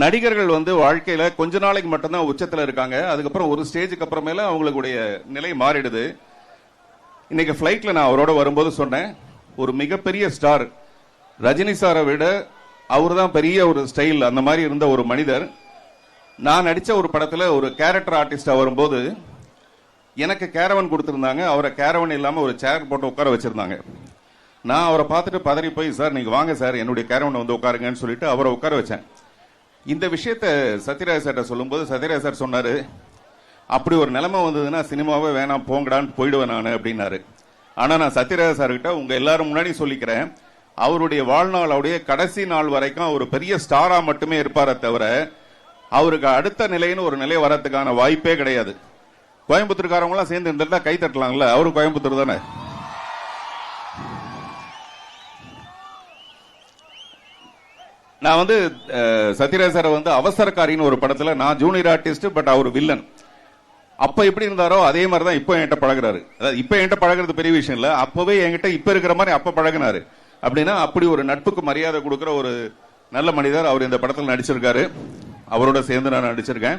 நடிகர்கள் வந்து வாழ்க்கையில கொஞ்ச நாளைக்கு மட்டும்தான் உச்சத்துல இருக்காங்க. அதுக்கப்புறம் ஒரு ஸ்டேஜுக்கு அப்புறமேல அவங்களுடைய நிலை மாறிடுது. இன்னைக்கு ஃபிளைட்ல நான் அவரோட வரும்போது சொன்னேன் ஒரு மிகப்பெரிய ஸ்டார் ரஜினி சாரை விட அவர் தான் பெரிய ஒரு ஸ்டைல் அந்த மாதிரி இருந்த ஒரு மனிதர். நான் நடித்த ஒரு படத்தில் ஒரு கேரக்டர் ஆர்டிஸ்டாக வரும்போது எனக்கு கேரவன் கொடுத்துருந்தாங்க. அவரை கேரவன் இல்லாமல் ஒரு சேர் போட்டு உட்கார வச்சுருந்தாங்க. நான் அவரை பார்த்துட்டு பதறி போய் சார் நீங்கள் வாங்க சார். என்னுடைய கேரவன் வந்து உட்காருங்கன்னு சொல்லிட்டு அவரை உட்கார வச்சேன். இந்த விஷயத்த சத்யராஜ் சார்ட்ட சொல்லும்போது சத்யராஜ் சார் சொன்னாரு அப்படி ஒரு நிலைமை வந்ததுன்னா சினிமாவே வேணாம் போங்கடான்னு போயிடுவேன் நான் அப்படின்னாரு. ஆனா நான் சத்யராஜ் சார் கிட்ட உங்க எல்லாரும் முன்னாடி சொல்லிக்கிறேன் அவருடைய வாழ்நாளுடைய கடைசி நாள் வரைக்கும் அவர் பெரிய ஸ்டாரா மட்டுமே இருப்பாரே தவிர அவருக்கு அடுத்த நிலைன்னு ஒரு நிலை வரதுக்கான வாய்ப்பே கிடையாது. கோயம்புத்தூர்காரவங்களாம் சேர்ந்து இருந்துட்டா கை தட்டலாம்ல அவரும் கோயம்புத்தூர் தானே? நான் வந்து சத்யராஜ் சார் வந்து அவசரக்காரின்னு ஒரு படத்துல நான் ஜூனியர் ஆர்டிஸ்ட் பட் அவர் வில்லன் அப்ப எப்படி இருந்தாரோ அதே மாதிரி தான் இப்போ என்கிட்ட பழகுறாரு. அதாவது இப்போ என்கிட்ட பழகுறது பெரிய விஷயம் இல்ல. அப்பவே என்கிட்ட இப்ப இருக்கிற மாதிரி அப்ப பழகுனாரு. அப்படின்னா அப்படி ஒரு நட்புக்கு மரியாதை கொடுக்குற ஒரு நல்ல மனிதர் அவர் இந்த படத்தில் நடிச்சிருக்காரு. அவரோட சேர்ந்து நான் நடிச்சிருக்கேன்.